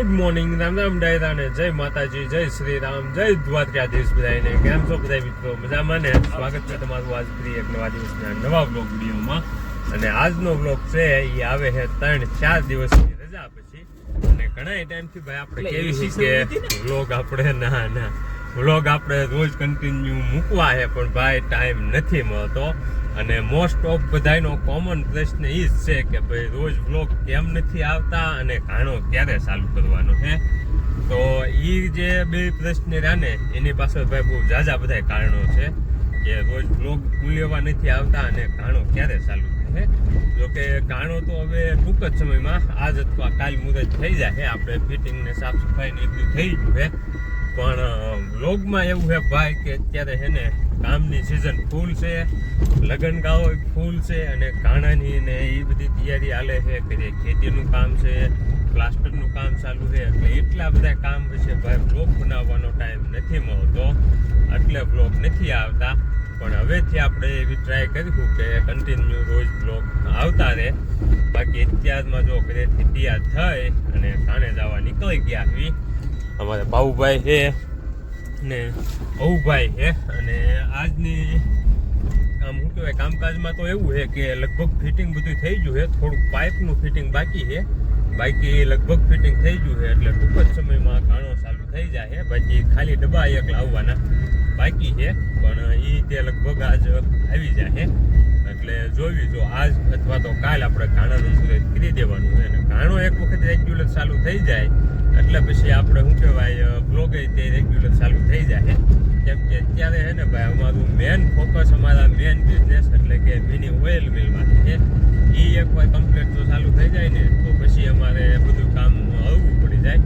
Good morning Ram Ram ડાયરા ને જય માતાજી જય શ્રી રામ જય દ્વારકાધીશ બધાને કેમ છો બધા મિત્રો? મજામાં ને? સ્વાગત છે તમારું આજ ફરી એક નવા દિવસના નવા બ્લોગ વિડીયોમાં. અને આજનો બ્લોગ છે એ આવે છે ત્રણ ચાર દિવસની રજા પછી. અને ઘણા ટાઈમથી ભાઈ આપણે કેવી છે કે બ્લોગ આપણે ના ના. બ્લોગ આપણે રોજ કન્ટિન્યુ મૂકવા છે પણ ભાઈ ટાઈમ નથી મળતો. અને મોસ્ટ ઓફ બધાયનો કોમન પ્રશ્ન એ જ છે કે ભાઈ રોજ વ્લોગ કેમ નથી આવતા અને ઘાણો ક્યારે ચાલુ કરવાનો છે? તો એ જે બે પ્રશ્ન રહ્યા એની પાછળ ભાઈ બહુ ઝાઝા બધા કારણો છે કે રોજ વ્લોગ લેવા નથી આવતા અને ઘાણો ક્યારે ચાલુ થશે જો કે ઘાણો તો હવે ટૂંક જ સમયમાં આજ અથવા કાલ મુદત થઈ જાય આપણે ફિટિંગ ને સાફ સફાઈ ને એ બધું થઈ ગયું પણ વ્લોગમાં એવું છે ભાઈ કે અત્યારે છે ને કામની સિઝન ફૂલ છે, લગ્ન ગાઓ ફૂલ છે અને કાણાની ને એ બધી તૈયારી હાલે છે કે ખેતીનું કામ છે પ્લાસ્ટરનું કામ ચાલુ છે, એટલે એટલા બધા કામ વિશે ભાઈ બ્લોગ બનાવવાનો ટાઈમ નથી મળતો, એટલે બ્લોગ નથી આવતા. પણ હવેથી આપણે એવી ટ્રાય કરીશું કે કન્ટિન્યુ રોજ બ્લોગ આવતા રહે. બાકી અત્યારમાં જો કદાચ તૈયાર થઈ અને કાણે જવા નીકળી ગયા આવી અમારે બાઉભાઈ છે ને અવુભાઈ છે. અને આજની આમ શું કહેવાય, કામકાજમાં તો એવું છે કે લગભગ ફિટિંગ બધું થઈ ગયું છે. થોડુંક પાઇપનું ફિટિંગ બાકી છે. બાકી લગભગ ફિટિંગ થઈ ગયું છે, એટલે ટૂંક જ સમયમાં કાણો ચાલુ થઈ જાય છે. બાકી ખાલી ડબ્બા એક લાવવાના બાકી છે. પણ એ તે લગભગ આજ આવી જાય એટલે જોવી જો આજ અથવા તો કાલ આપણે કાણાનું કરી દેવાનું છે. અને કાણો એક વખત રેગ્યુલર ચાલુ થઈ જાય એટલે પછી આપણે શું કહેવાય બ્લોગ તે રેગ્યુલર ચાલુ થઈ જાય. કેમ કે અત્યારે છે ને ભાઈ, અમારું મેન ફોકસ અમારા મેન બિઝનેસ એટલે કે મિની ઓઇલ મિલમાંથી છે. એ એકવાર કમ્પ્લીટ જો ચાલુ થઈ જાય ને, તો પછી અમારે બધું કામ હળવું પડી જાય.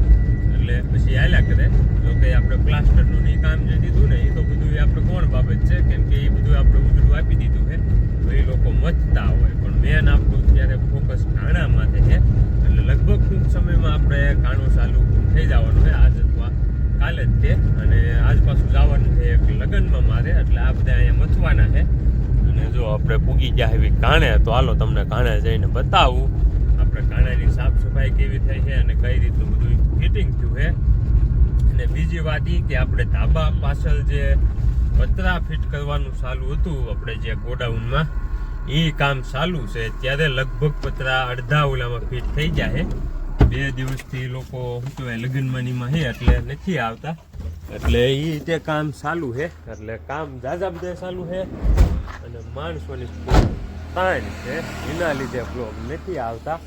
એટલે પછી હાલ્યા કરે. જો કે આપણે પ્લાસ્ટરનું ઈ કામ જે દીધું ને એ તો બધું આપણે કોણ બાબત છે? કેમ કે એ બધું આપણે ઉધડું આપી દીધું છે. તો એ લોકો મચતા હોય, પણ મેન આપણું ત્યારે ફોકસ કાણા માટે છે. એટલે લગભગ ટૂંક સમયમાં આપણે કાણું ચાલુ થઈ જવાનું છે. આજ અથવા કાલે જ તે અને આજ પાછું જવાનું છે એક લગ્નમાં મારે. એટલે આ બધા અહીંયા મથવાના છે. અને જો આપણે પૂગી ગયા એવી કાણે, તો હાલો તમને કાણે જઈને બતાવું. આપણે કાણાની સાફ સફાઈ કેવી થઈ છે અને કઈ રીતનું બધું ફિટિંગ થયું છે. અને બીજી વાત એ કે આપણે ધાબા પાછળ જે પતરા ફિટ કરવાનું ચાલુ હતું, આપણે જે ગોડાઉનમાં એ કામ ચાલુ છે. ત્યારે લગભગ પતરા અડધા ઓલામાં ફિટ થઈ જાય બે દિવસથી લોકો, શું કહેવાય, લગ્નમાંનીમાં છે એટલે નથી આવતા. એટલે એ તે કામ ચાલુ છે એટલે કામ જાજા બધા ચાલુ છે અને માણસોની તાણ છે. એના લીધે બ્લોગ નથી આવતા.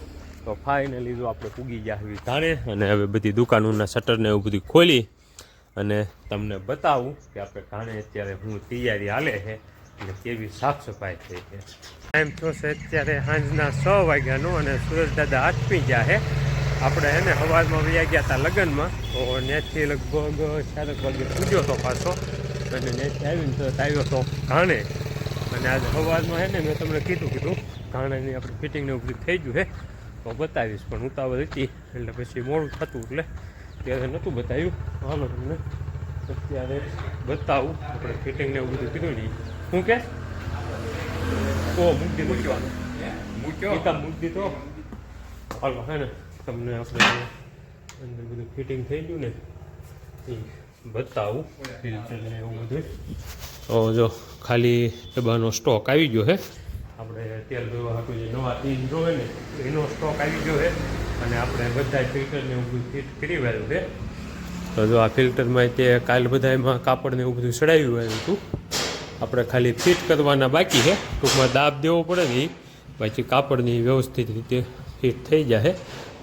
તો ફાઇનલી જો આપણે પૂગી ગયા આવી તાણે અને હવે બધી દુકાનોના શટરને એવું બધું ખોલી અને તમને બતાવું કે આપણે કાણે અત્યારે હું તૈયારી હાલે છે અને કેવી સાફ સફાઈ થઈ છે. ટાઈમ થયો છે, અત્યારે સાંજના છ વાગ્યાનો અને સુરજ દાદા આઠમી ગયા છે. આપણે એને સવારમાં વ્યા ગયા હતા લગ્નમાં. તો નેટથી લગભગ ચારક વાગે પૂજ્યો હતો પાછો. અને નેટથી આવીને તો આવ્યો હતો ઘાણે. અને આજે સવારમાં છે ને મેં તમને કીધું કીધું, ઘાણેની આપણે ફિટિંગ ને બધું થઈ ગયું છે. તો બતાવીશ, પણ ઉતાવળ હતી. એટલે પછી મોડું થતું એટલે ત્યારે નહોતું બતાવ્યું. હાલો તમને અત્યારે બતાવું. આપણે ફિટિંગને એવું બધું કીધું નહીં શું કે? ઓ મૂક દીધો. મૂક્યો? કામ મૂકી દીધો? હાલો હે ને તમને આપણે અંદર બધું ફિટિંગ થઈ ગયું ને એ બતાવું. ફિલ્ટર ને એવું બધું. તો જો ખાલી એબાનો સ્ટોક આવી ગયો છે આપણે તેલ ધોવા હતું જે નવા તીન જોવે ને એનો સ્ટોક આવી ગયો છે અને આપણે બધા ફિલ્ટરને એવું બધું ફિટ કરી વાળ્યું છે તો જો આ ફિલ્ટરમાં તે કાલ બધા એમાં કાપડ ને એવું બધું ચડાવ્યું હોય હતું આપણે ખાલી ફિટ કરવાના બાકી છે. ટૂંકમાં દાબ દેવો પડે ને એ પછી કાપડની વ્યવસ્થિત રીતે ફિટ થઈ જાય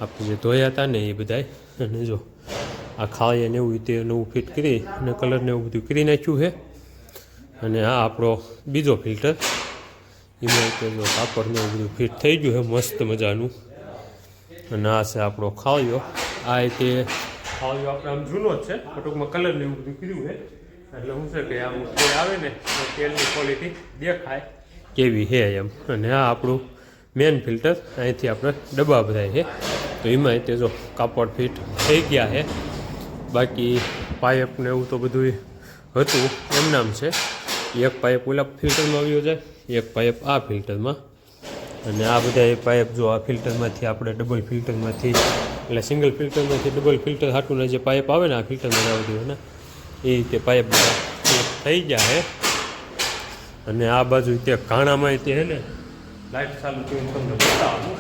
આપણે જે ધોયા હતા ને એ બધાય. અને જો આ ખાઈએ અને એવું રીતે નવું ફિટ કરી અને કલરને એવું બધું કરી નાખ્યું છે. અને આ આપણો બીજો ફિલ્ટર એમાં જો કાપડ એવું બધું ફિટ થઈ ગયું છે, મસ્ત મજાનું. અને આ છે આપણો ખાવ્યો આ રીતે ખાવ્યો આપણે આમ જૂનો જ છે ટૂંકમાં કલરને એવું બધું કર્યું છે. એટલે શું છે કે આમ તેલ આવે ને તો તેલની ક્વોલિટી દેખાય. કેવી છે એમ. અને આ આપણું મેન ફિલ્ટર અહીંથી આપણે ડબ્બા બધાય છે. તો એમાં તે જો કાપડ ફિટ થઈ ગયા છે. બાકી પાઇપ ને એવું તો બધું હતું એમનામ છે. એક પાઇપ ઓલા ફિલ્ટરમાં આવ્યો છે, એક પાઇપ આ ફિલ્ટરમાં અને આ બધા પાઇપ જો આ ફિલ્ટરમાંથી આપણે ડબલ ફિલ્ટરમાંથી એટલે સિંગલ ફિલ્ટરમાંથી ડબલ ફિલ્ટર હાટુના જે પાઇપ આવે ને આ ફિલ્ટરમાં જવા હોય ને એ રીતે પાઇપ થઈ હે. અને આ બાજુ તે કાણામાં તે હે ને લાઇટ ચાલુ કરીને તમને બતાવું.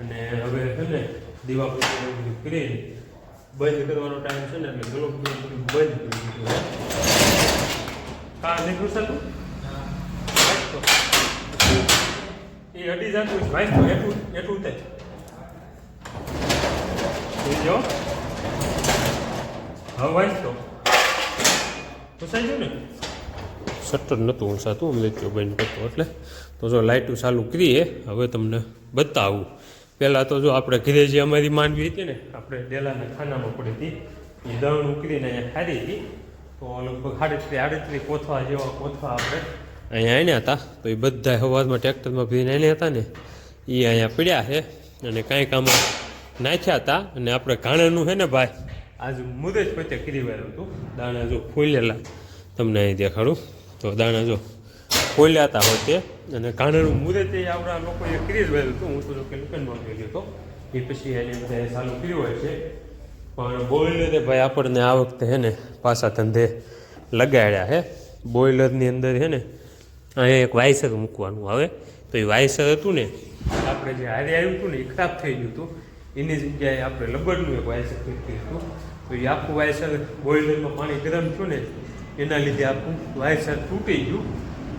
અને હવે છે ને દીવા બધું કરીને બંધ કરવાનો ટાઈમ છે ને એટલે ગ્લોબ બંધ કરી દીધું કા નીકળું છે એ અડી જતું વાઈસ તો એટલું એટલું તે જો હવે વાઈસ ને. શટર નહોતું ઊંસાતું અમે લેજો બંધ કરતો એટલે? તો જો લાઇટું ચાલુ કરીએ, હવે તમને બતાવું. પહેલાં તો જો આપણે ઘરે જે અમારી માંડવી હતી ને, આપણે ડેલાના ખાનામાં પડી હતી. એ દણ ઉકળીને અહીંયા ખાધી હતી. તો લગભગ સાડત્રીસ આડત્રી કોથવા જેવા કોથવા આપણે અહીંયા આણ્યા હતા. તો એ બધા હવાજમાં ટ્રેક્ટરમાં ભીને આણ્યા હતા ને એ અહીંયા પડ્યા છે. અને કાંઈક આમાં નાખ્યા હતા. અને આપણે ઘાણાનું છે ને ભાઈ આજ મુદે જ પોતે કરી વાળું હતું. દાણા જો ફોલેલા તમને અહીં દેખાડું. તો દાણા જો ફોલ્યા હતા હોય તે અને કાણાનું મુદે તે આપણા લોકોએ કરી જ વાળું હતું. હું તો જો કે લુકનમાં ગયો હતો. એ પછી એને બધા ચાલુ કર્યું હોય છે. પણ બોઈલર ભાઈ આપણને આ વખતે હે ને પાછા ધંધે લગાડ્યા હે. બોઇલરની અંદર હે ને અહીંયા એક વાયસર મૂકવાનું આવે. તો એ વાયસર હતું ને, આપણે જે હારે આવ્યું હતું ને, એ ખરાબ થઈ ગયું હતું. એની જગ્યાએ આપણે લબડનું એક વાયસર ફિટ કરીશું તો એ આખું વાયસર બોઇલરમાં પાણી ગરમ થયું ને, એના લીધે આખું વાયસર તૂટી ગયું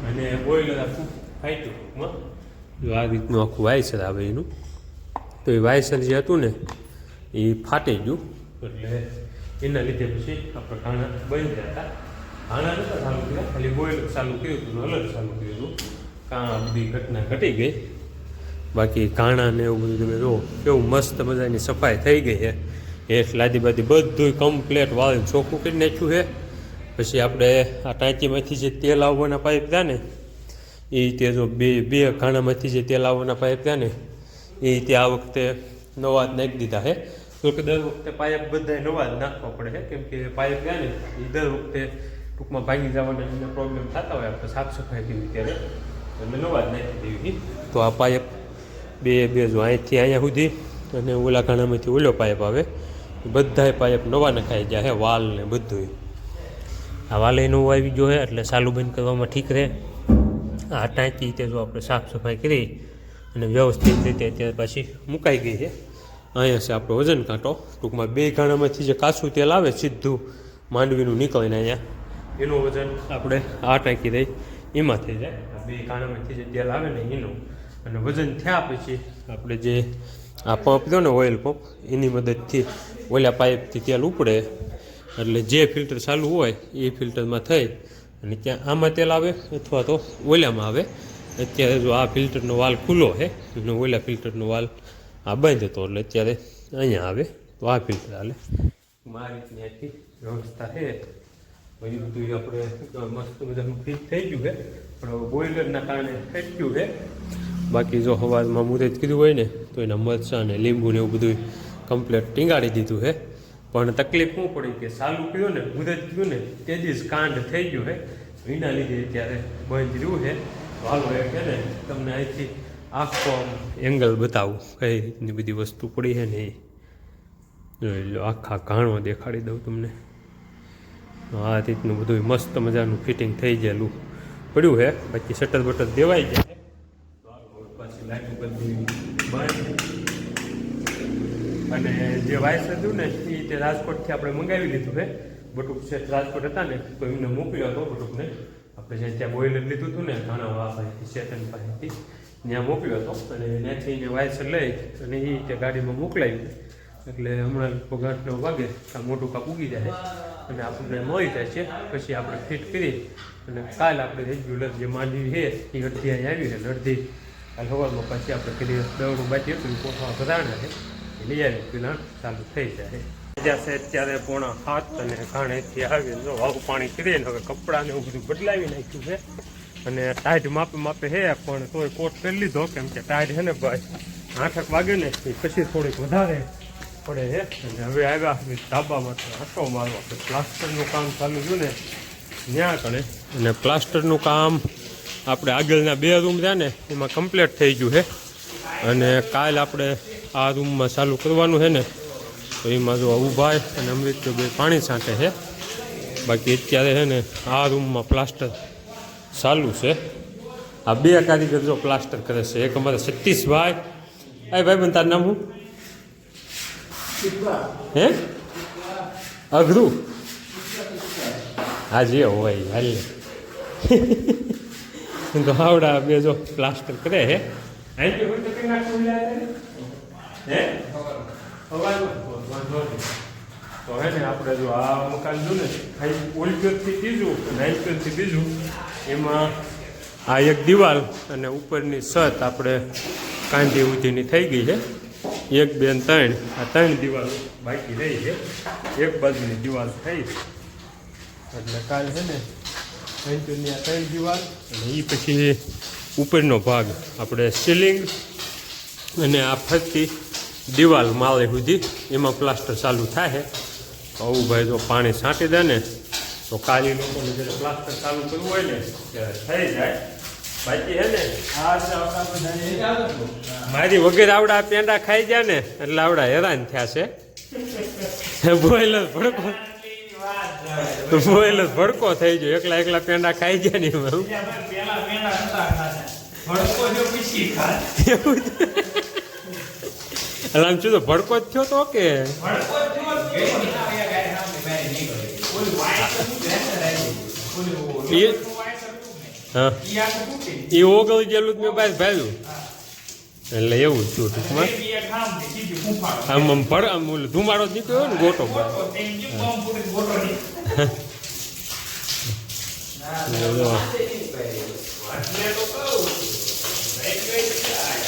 અને બોઇલર આખું ફાટ્યું. ટૂંકમાં જો આ રીતનું આખું વાયસર આવે એનું. તો એ વાયસર જે હતું ને, એ ફાટી ગયું. એટલે એના લીધે પછી આપણે ઘાણા બંધ ગયા હતા. ઘાણા નહોતા ચાલુ કર્યા, ખાલી બોઇલર ચાલુ કર્યું હતું અલગ ચાલુ કર્યું હતું. કાં બધી ઘટના ઘટી ગઈ. બાકી કાણા ને એવું બધું તમે જુઓ, કેવું મસ્ત મજાની સફાઈ થઈ ગઈ છે. હેઠ લાદી બાદી બધું કમ્પ્લેટ વાળીને ચોખ્ખું કરી નાખ્યું છે. પછી આપણે આ ટાંકીમાંથી જે તેલ આવવાના પાઇપ હતા ને એ તે જો બે બે ખાણામાંથી જે તેલ આવવાના પાઇપ હતા ને એ તે આ વખતે નવા જ નાખી દીધા છે. તો કે દર વખતે પાઇપ બધા નવા જ નાખવા પડે છે. કેમ કે પાઇપ ગયા ને એ દર વખતે ટૂંકમાં ભાંગી જવાના એમને પ્રોબ્લેમ થતા હોય, આપણે સાફ સફાઈ કરી ત્યારે એટલે નવા જ નાખી દેવી તો આ પાઇપ બે બે જો અહીંથી અહીંયા સુધી અને ઓલા ખાણામાંથી ઓલો પાઇપ આવે, બધાય પાઇપ નવા નખાઈ જાય હે, વાલ ને બધું આ વાલે નવું આવી ગયો હે, એટલે સાલું બંધ કરવામાં ઠીક રહે. આ ટાંકી તે જો આપણે સાફ સફાઈ કરી અને વ્યવસ્થિત રીતે અત્યારે પાછી મુકાઈ ગઈ છે. અહીંયા છે આપણો વજન કાંટો. ટૂંકમાં બે ઘાણામાંથી જે કાચું તેલ આવે, સીધું માંડવીનું નીકળીને અહીંયા એનું વજન આપણે આ ટાંકી દઈ એમાં થઈ જાય. બે ઘાણામાંથી જે તેલ આવે ને એનું. અને વજન થયા પછી આપણે જે આ પંપ દો ને ઓઇલ પંપ, એની મદદથી ઓલા પાઇપથી તેલ ઉપડે. એટલે જે ફિલ્ટર ચાલુ હોય, એ ફિલ્ટરમાં થઈ અને ત્યાં આમાં તેલ આવે અથવા તો ઓલામાં આવે. અત્યારે જો આ ફિલ્ટરનો વાલ ખુલ્લો છે અને ઓલા ફિલ્ટરનો વાલ આ બંધ હતો, એટલે અત્યારે અહીંયા આવે. તો આ ફિલ્ટર હાલે. મારી ત્યાંથી વ્યવસ્થા છે પછી બધું આપણે મસ્ત મજાનું ફિટ થઈ ગયું છે પણ બોઇલરના કારણે ફેંક્યું છે બાકી જો હવારમાં જ કીધું હોય ને, તો એના મરચાં ને લીંબુ ને એવું બધું કમ્પ્લેટ ટીંગાડી દીધું હે. પણ તકલીફ શું પડી કે સાલું કીધું ને મુદે જ કીધું ને, તે જ કાંડ થઈ ગયું હે. એના લીધે અત્યારે બંધ રહ્યું હે. હાલો એ છે ને, તમને અહીંથી આખો એંગલ બતાવું. કઈ રીતની બધી વસ્તુ પડી છે ને એ. લો, આખા ઘાણો દેખાડી દઉં તમને. આ રીતનું બધું મસ્ત મજાનું ફિટિંગ થઈ ગયેલું. પડ્યું છે બાકી શટર બટર દેવાઈ જાય લાઈટ ઉપર બંધ અને જે વાઇસ હતું ને, એ તે રાજકોટથી આપણે મંગાવી લીધું છે બટુક છે, રાજકોટ હતા ને, તો એમને મોકલ્યો હતો બટુકને. આપણે જે ત્યાં બોઈલર લીધું હતું ને, ઘણા પાસેથી શેતન પાસેથી ત્યાં મોકલ્યો હતો. અને ત્યાંથી એને વાયસર લઈ અને એ તે ગાડીમાં મોકલાવ્યું એટલે હમણાં લગભગ આઠ નવ વાગે આ મોટું કાપ ઉગી જાય. અને આપણને મળી જાય છે. પછી આપણે ફિટ કરી અને કાલ આપણે રેગ્યુલર જે માંડવી છે, એ અડધી આવી અને અડધી કાલ સવારમાં પછી આપણે પેલી દવડું બાકી હતું એ પોસવા વધારણા છે. એ લઈ આવી પેલા ચાલુ થઈ જાય. જ્યાં અત્યારે પોણા હાથ અને ઘાણેથી આવીને જો વાવ પાણી કરીને હવે કપડાં ને એવું બધું બદલાવી નાખ્યું છે. અને ટાઈટ માપે માપે હે પણ તોય કોટ કરી લીધો, કેમ કે ટાઈટ હે ને ભાઈ, આઠક વાગે ને પછી થોડીક વધારે પડે હે અને હવે આવ્યા ધાબામાં આંટો મારવા. પ્લાસ્ટરનું કામ ચાલુ થયું ને ત્યાં કણે. અને પ્લાસ્ટરનું કામ આપણે આગળના બે રૂમ રહ્યા ને, એમાં કમ્પ્લીટ થઈ ગયું છે. અને કાલ આપણે આ રૂમમાં ચાલુ કરવાનું છે ને, તો એમાં જો અવુભાઈ અને અમૃત બે પાણી છાંટે છે. બાકી અત્યારે છે ને, આ રૂમમાં પ્લાસ્ટર ચાલુ છે. આ બે કારીગર જો પ્લાસ્ટર કરે છે. એક અમારે સતીશભાઈ. એ ભાઈ બન, તારું નામ હું હે? અઘરું? હા જે હોય, હાલ. તો આવડા બે જો પ્લાસ્ટર કરે, હે? તો હે? ને આપણે જો આ મકાન જો ને, ખાઈ ઓલગરથી ત્રીજું આઈપરથી બીજું એમાં આ એક દિવાલ અને ઉપરની છત આપણે કાંધી ઉધીની થઈ ગઈ છે. એક, બે ત્રણ. આ ત્રણ દિવાલ બાકી રહી છે. એક બાજુની દિવાલ થઈ એટલે કાલ છે ને પેન્ટની આ ત્રણ દિવાલ અને એ પછી ઉપરનો ભાગ આપણે સીલિંગ અને આ ફરતી દિવાલ માળે સુધી એમાં પ્લાસ્ટર ચાલુ થાય આવું ભાઈ જો પાણી છાંટી દે ને તો કાલી લોકોને જ્યારે પ્લાસ્ટર ચાલુ કરવું હોય ને ત્યારે થઈ જાય. બાકી હે ને મારી વગેરે આવડા પેંડા ખાઈ ગયા ને એટલે આવડા હેરાન થયા છે. બોઈલર ભડકો. બોઈલર ભડકો થઈ ગયો. એકલા એકલા પેંડા ખાઈ ગયા નહીં. એવું. એટલે આમ શું તો ભડકો જ થયો તો કે? એ- ઓગળી ગયેલું મેં ભાઈ ભાવ્યું. એટલે એવું થયું ટૂંકમાં. આમ આમ ભડ આમ ધુમાડો નીકળ્યો ને, ગોટો તો.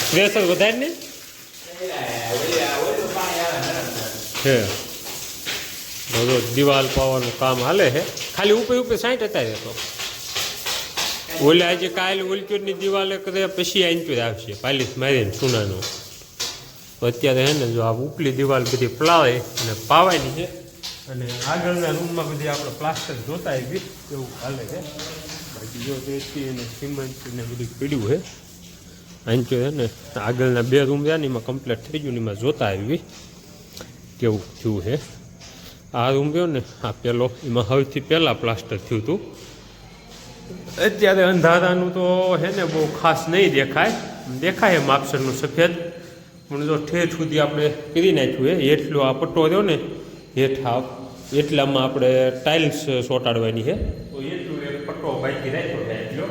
પ્રેશર વધારે ને છે બધો દિવાલ પાવાનું કામ હાલે છે ખાલી ઉપર ઉપર સાઠ હતા રહેતો ઓલે આજે કાલે ઓલચોરની દિવાલે કરે પછી આંચોર આવશે. પાલીસ મારીને સુનાનો. અત્યારે હે ને જો આ ઉપલી દિવાલ બધી પલાવે અને પાવાની છે. અને આગળના રૂમમાં બધી આપણે પ્લાસ્ટર જોતા આવી એવું હાલે છે. બાકી જો રેતી અને સિમેન્ટ ને બધું પીડ્યું છે. આંચો છે ને આગળના બે રૂમ રહ્યા ને એમાં કમ્પ્લીટ થઈ ગયું ને એમાં જોતા આવી. કેવું થયું છે. આ રૂમ રહ્યો ને આ પેલો, એમાં સૌથી પહેલાં પ્લાસ્ટર થયું હતું. અત્યારે અંધારાનું તો છે ને બહુ ખાસ નહીં દેખાય. દેખાય એમ માપસરનું સફેદ. પણ જો ઠેઠ સુધી આપણે કરી નાખ્યું હે એટલો આ પટ્ટો રહ્યો ને હેઠા એટલામાં આપણે ટાઇલ્સ ચોંટાડવાની છે તો એટલું એક પટ્ટો બાકી રાખ્યો છે એટલો.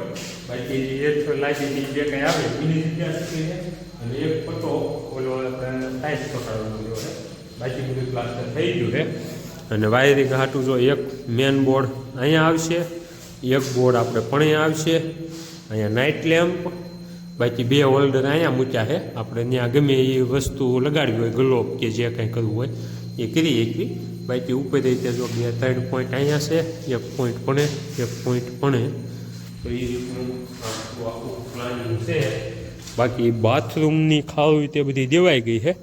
બાકી હેઠ લાગીની જે કંઈ આવે એની જગ્યા છે અને એક પટ્ટો ઓલો ટાઇલ્સ ચોંટાડવાનો રહ્યો છે. બાકી બધું પ્લાસ્ટર થઈ ગયું છે. અને વાયરિંગ હાટું જો એક મેન બોર્ડ અહીંયા આવશે. એક બોર્ડ આપણે પણ અહીંયા આવશે. અહીંયા નાઇટ લેમ્પ બાકી બે હોલ્ડર અહીંયા મૂક્યા છે. આપણે ત્યાં ગમે એ વસ્તુ લગાડવી હોય ગ્લોબ કે જે કંઈ કરવું હોય, એ કરી શકવી બાકી ઉપર રીતે જો બે ત્રણ પોઈન્ટ અહીંયા છે, એક પોઈન્ટ પણ, એક પોઈન્ટ પણ. તો એ રીતનું આખું આખું પ્લાનિંગ છે. બાકી બાથરૂમની ખાવું તે બધી દેવાઈ ગઈ છે.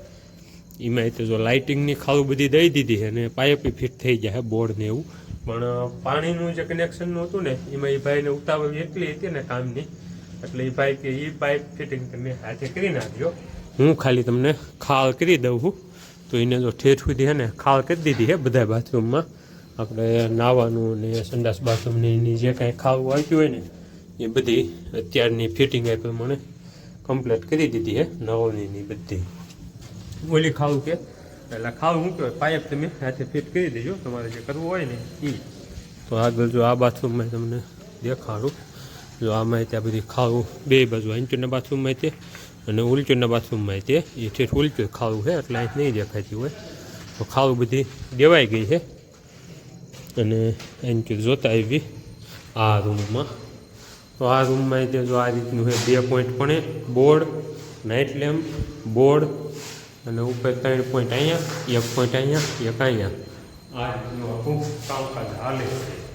એમાં તો જો લાઇટિંગની ખાવું બધી દઈ દીધી છે અને પાઇપી ફિટ થઈ જાય બોર્ડ ને એવું. પણ પાણીનું જે કનેક્શનનું હતું ને, એમાં એ ભાઈને ઉતાવળ એટલી હતી ને કામની, એટલે એ ભાઈ કે એ પાઇપ ફિટિંગ તમે હાથે કરી નાખજો. હું ખાલી તમને ખાલ કરી દઉં છું. તો એને જો ઠેઠ સુધી હે ને ખાલ કરી દીધી છે બધા બાથરૂમમાં. આપણે નાવાનું ને સંડાસ બાથરૂમની એની જે કાંઈ ખાવું આવતું હોય ને, એ બધી અત્યારની ફિટિંગ એ પ્રમાણે કમ્પ્લીટ કરી દીધી છે નવોની બધી. ઓલી ખાવું કે એટલે ખાવું કહેવાય પાઇપ તમે હાથે ફિટ કરી દેજો. તમારે જે કરવું હોય ને એ તો આગળ જો આ બાથરૂમમાં તમને દેખાડું. જો આમાં ત્યાં બધી ખાવું, બે બાજુ અંચુરના બાથરૂમમાં તે અને ઉલચુરના બાથરૂમમાં તે. એ ઠેઠ ઉલચું ખાવું છે, એટલે અહીં નહીં દેખાતી હોય. તો ખાવું બધી દેવાઈ ગઈ છે. અને અંચુર જોતા આવી આ રૂમમાં તો આ રૂમમાં તે જો આ રીતનું છે, બે પોઈન્ટ પણ બોર્ડ નાઇટ લેમ્પ બોર્ડ અને ઉપર ત્રણ પોઈન્ટ અહીંયા, એક પોઈન્ટ અહીંયા, એક અહીંયા. આ રીતનું આખું કામકાજ હાલે છે.